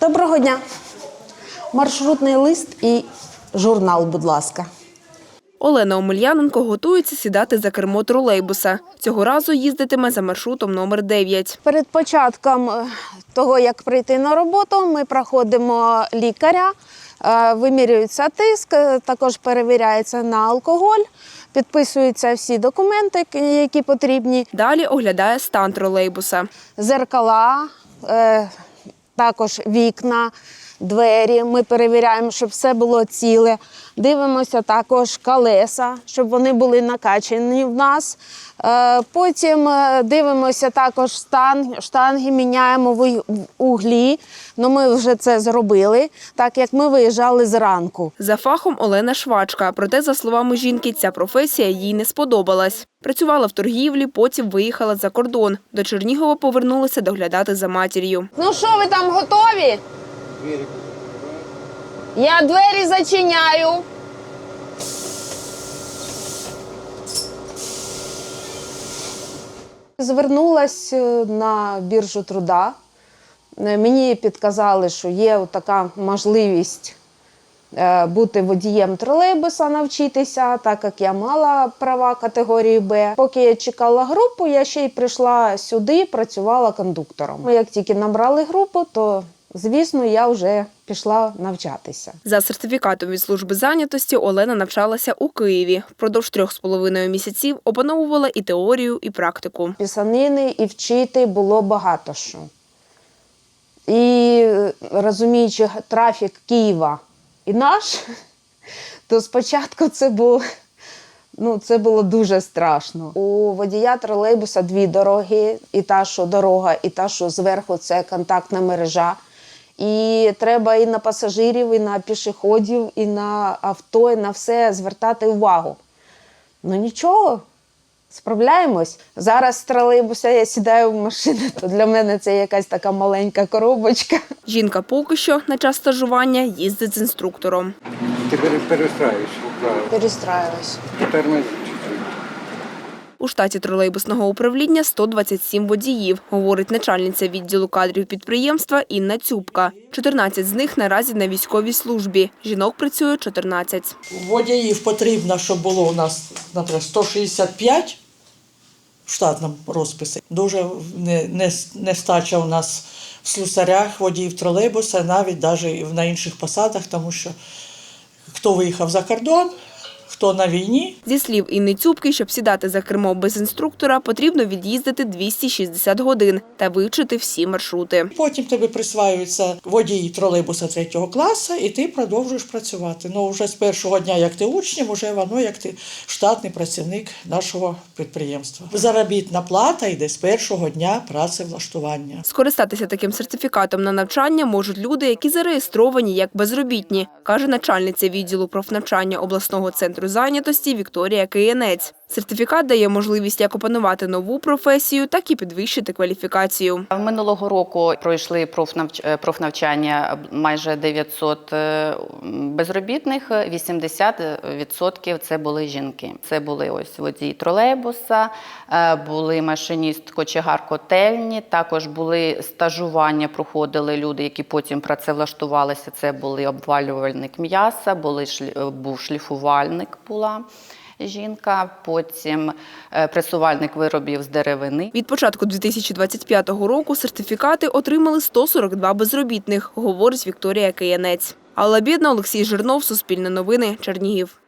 Доброго дня. Маршрутний лист і журнал, будь ласка. Олена Омельяненко готується сідати за кермо тролейбуса. Цього разу їздитиме за маршрутом номер 9. Перед початком е, того, як прийти на роботу, ми проходимо лікаря, е, вимірюється тиск, е, також перевіряється на алкоголь, підписуються всі документи, які потрібні. Далі оглядає стан тролейбуса. зеркала, також вікна, двері. Ми перевіряємо, щоб все було ціле. Дивимося також колеса, щоб вони були накачані в нас. Е, Потім е, дивимося також стан, штанги міняємо в в углі. Ну, ми вже це зробили, так як ми виїжджали зранку. За фахом Олена швачка. Проте, за словами жінки, ця професія їй не сподобалась. Працювала в торгівлі, потім виїхала за кордон. До Чернігова повернулася доглядати за матір'ю. Ну що, ви там готові? Я двері зачиняю. Звернулась е, на біржу труда. Е, Мені підказали, що є така можливість е, бути водієм тролейбуса, навчитися, так як я мала права категорії Б. Поки я чекала групу, я ще й прийшла сюди, працювала кондуктором. Як тільки набрали групу, то звісно я вже пішла навчатися. За сертифікатом від служби зайнятості Олена навчалася у Києві. Впродовж трьох з половиною місяців опановувала і теорію, і практику. Пісанини і вчити було багато що. І розуміючи трафік Києва і наш, то спочатку це було, ну, це було дуже страшно. У водія тролейбуса дві дороги, і та, що дорога, і та, що зверху це контактна мережа. І треба і на пасажирів, і на пішоходів, і на авто, і на все звертати увагу. Ну нічого, справляємось. Зараз з тролейбуса я сідаю в машину, то для мене це якась така маленька коробочка. Жінка поки що на час стажування їздить з інструктором. Ти пере- перестраюєш. Перестраюсь. Тормози чуть-чуть. У штаті тролейбусного управління 127 водіїв, говорить начальниця відділу кадрів підприємства Інна Цюбка. 14 з них наразі на військовій службі. Жінок працює 14. Водіїв потрібно, щоб було у нас наприклад, 165 в штатному розписі. Дуже не, не, нестача у нас в слюсарях, водіїв тролейбуса, навіть навіть на інших посадах, тому що хто виїхав за кордон, хто на війні, Зі слів Інни Цюбки, щоб сідати за кермо без інструктора, потрібно від'їздити 260 годин та вивчити всі маршрути. Потім тобі присваюється водій тролейбуса третього класу, і ти продовжуєш працювати. Ну вже з першого дня, як ти учнів, вже воно як ти штатний працівник нашого підприємства. Заробітна плата йде з першого дня працевлаштування. Скористатися таким сертифікатом на навчання можуть люди, які зареєстровані як безробітні, каже начальниця відділу профнавчання обласного центру зайнятості Вікторія Киянець. Сертифікат дає можливість як опанувати нову професію, так і підвищити кваліфікацію. Минулого року пройшли е, профнавчання майже 900 е, безробітних. 80% це були жінки. Це були ось водій тролейбуса, е, були машиніст кочегар котельні. Також були стажування, проходили люди, які потім працевлаштувалися. Це були обвалювальник м'яса, були був шліфувальник. Була жінка, потім е, пресувальник виробів з деревини. Від початку 2025 року сертифікати отримали 142 безробітних, говорить Вікторія Киянець. Алла Бідна, Олексій Жирнов, Суспільне новини, Чернігів.